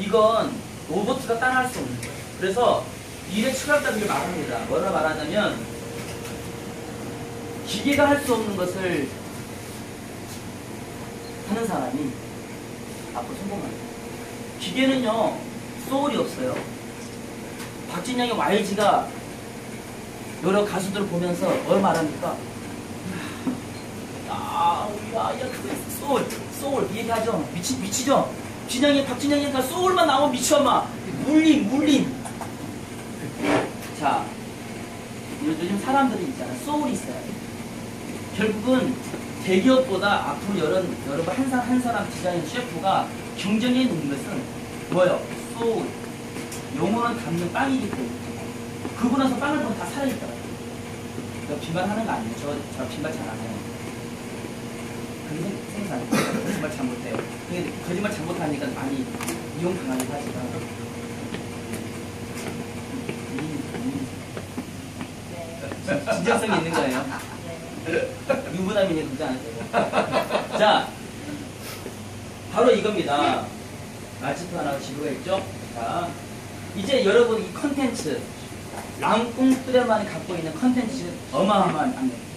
이건 로봇가 따라할 수 없는 거예요. 그래서 일의 철학자들이 말합니다. 뭐라 말하냐면 기계가 할 수 없는 것을 하는 사람이 앞으로 성공합니다. 기계는요 소울이 없어요. 박진영의 YG가 여러 가수들을 보면서 뭘 말합니까? 야, 야, 야, 소울, 소울 이 얘기하죠. 미치, 미치죠. 진영이 박진영이니까 소울만 나오면 미쳐 마. 물림, 물림. 자, 요즘 사람들이 있잖아. 소울이 있어야 돼. 결국은 대기업보다 앞으로 여러, 여러분 한 사람, 한 사람 디자인 셰프가 경쟁에 있는 것은 뭐예요? 소울. 영혼을 담는 빵이기 때문에. 그러고 나서 빵을 보면 다 살아있더라고요. 그러니까 빈말하는 거 아니에요. 저, 저 빈말 잘안 해요. 그게 생- 생산. 거짓말 잘 못해요. 근데 거짓말 잘 못하니까 많이 이용당하기도 하지만. 음, 음. 진- 진정성이 있는 거예요. 유부남이 있는 그지 않으세요? 자, 바로 이겁니다. 마치프 하나 지도가 있죠? 자, 이제 여러분 이 컨텐츠, 랑꿍 뚜레만이 갖고 있는 컨텐츠 어마어마한